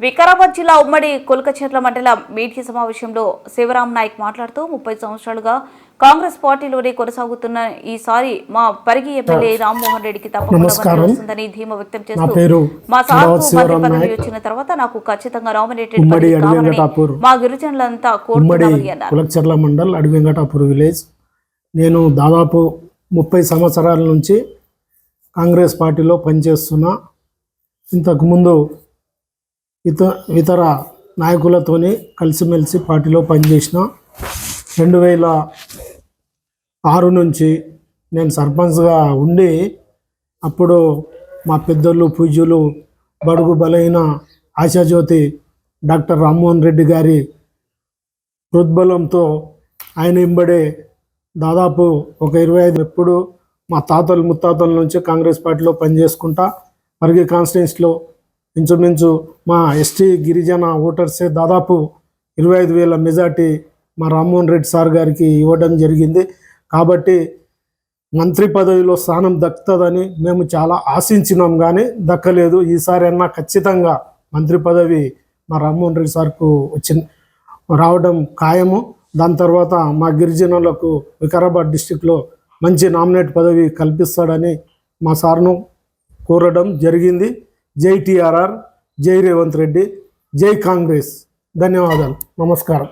వికారాబాద్ జిల్లా ఉమ్మడి కొలకచెర్ల మండలం మీడియా సమావేశంలో శివరాం నాయక్ మాట్లాడుతూ ముప్పై సంవత్సరాలుగా కాంగ్రెస్ పార్టీలోనే కొనసాగుతున్న ఈసారి మా పరిగి ఎమ్మెల్యే రామ్మోహన్ రెడ్డికి తప్పకుండా నమస్కారం. మంత్రి వస్తుందని ధీమా వ్యక్తం చేస్తూ మా సార్కు మంత్రి పదవి వచ్చిన తర్వాత నాకు ఖచ్చితంగా నామినేటెడ్ కావాలని. మా గిరిజనులంతా కోరుతున్నామని మండల్ అడవి వెంకటాపూర్ విలేజ్. నేను దాదాపు ముప్పై సంవత్సరాల నుంచి కాంగ్రెస్ పార్టీలో పనిచేస్తున్నా. ఇంతకుముందు ఇత ఇతర నాయకులతోనే కలిసిమెలిసి పార్టీలో పనిచేసిన రెండు వేల ఆరు నుంచి నేను సర్పంచ్గా ఉండి అప్పుడు మా పెద్దలు పూజ్యులు బడుగు బలైన ఆశాజ్యోతి డాక్టర్ రామ్మోహన్ రెడ్డి గారి హృద్బలంతో ఆయన ఇంబడే దాదాపు ఒక ఇరవై ఐదు ఎప్పుడు మా తాతలు ముత్తాతల నుంచి కాంగ్రెస్ పార్టీలో పనిచేసుకుంటా పరిగి కాన్స్టిట్యున్సీలో ఇంచుమించు మా ఎస్టీ గిరిజన ఓటర్సే దాదాపు ఇరవై ఐదు వేల మెజార్టీ మా రామ్మోహన్ రెడ్డి సార్ గారికి ఇవ్వడం జరిగింది. కాబట్టి మంత్రి పదవిలో స్థానం దక్కుతుందని మేము చాలా ఆశించినాం కానీ దక్కలేదు. ఈసారి అన్నా ఖచ్చితంగా మంత్రి పదవి మా రామ్మోహన్ రెడ్డి సార్కు వచ్చింది రావడం ఖాయము. దాని తర్వాత మా గిరిజనులకు వికారాబాద్ డిస్టిక్లో మంచి నామినేట్ పదవి కల్పిస్తాడని మా సార్ను కోరడం జరిగింది. జై టిఆర్ఆర్ జై రేవంత్ రెడ్డి జై కాంగ్రెస్. ధన్యవాదాలు. నమస్కారం.